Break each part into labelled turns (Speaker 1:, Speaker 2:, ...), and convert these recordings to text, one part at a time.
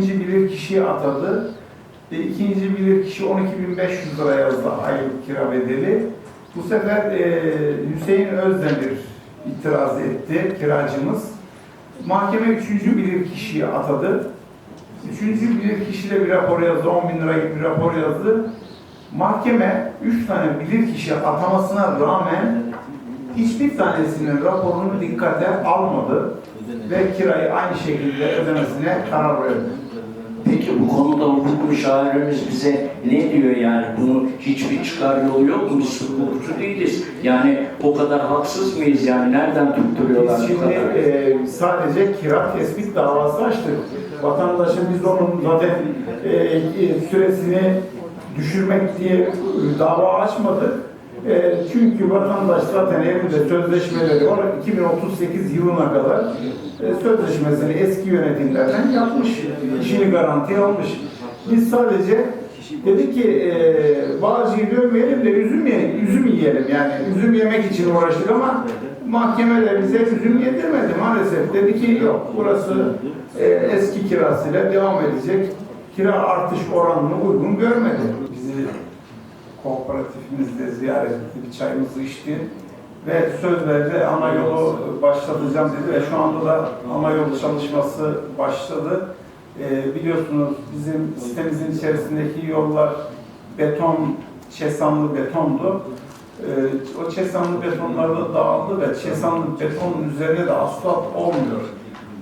Speaker 1: İkinci bilir kişiyi atadı. E, ikinci bilir kişi 12.500 lira yazdı aylık kira bedeli. Bu sefer e, Hüseyin Özdemir itiraz etti kiracımız. Mahkeme üçüncü bilir kişiyi atadı. Üçüncü bilir kişi de bir rapor yazdı, 10 bin lira gibi bir rapor yazdı. Mahkeme üç tane bilir kişi atamasına rağmen hiçbir tanesinin raporunu dikkate almadı ve kirayı aynı şekilde ödemesine karar verdi.
Speaker 2: Peki bu konuda hukuk müşavirimiz bize ne diyor yani? Bunun hiçbir çıkar yolu yok mu? Biz hukukçu değiliz. Yani o kadar haksız mıyız yani? Nereden tutturuyorlar
Speaker 1: Biz
Speaker 2: bu
Speaker 1: şimdi
Speaker 2: kadar?
Speaker 1: e, sadece kira tespit davası açtık. Vatandaşın biz onun zaten e, süresini düşürmek diye dava açmadık. E, çünkü vatandaş zaten evinde sözleşmeleri var. 2038 yılına kadar e, sözleşmesini eski yönetimlerden yapmış. işini garantiye almış. Biz sadece Dedi ki e, Bağcı'yı dövmeyelim de üzüm, ye, üzüm yiyelim yani. Üzüm yemek için uğraştık ama mahkeme de bize üzüm yedirmedi maalesef. Dedi ki yok burası e, eski kirasıyla devam edecek. Kira artış oranını uygun görmedi. Bizi kooperatifimizde ziyaret etti, bir çayımızı içti ve söz verdi ana yolu başlatacağım dedi ve şu anda da ana yolu çalışması başladı. Ee, biliyorsunuz bizim sitemizin içerisindeki yollar beton, çesanlı betondu. Ee, o çesanlı betonlar da dağıldı ve çesanlı betonun üzerine de asfalt olmuyor.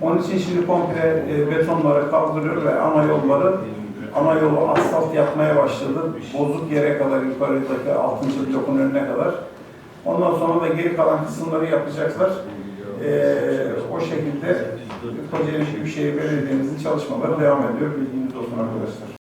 Speaker 1: Onun için şimdi komple e, betonları kaldırıyor ve ana yolları ana yolu asfalt yapmaya başladı. Bozuk yere kadar yukarıdaki 6. blokun önüne kadar. Ondan sonra da geri kalan kısımları yapacaklar. Ee, o şekilde Kocaeli Büyükşehir Belediye'mizin çalışmaları devam ediyor. Bilginiz olsun arkadaşlar.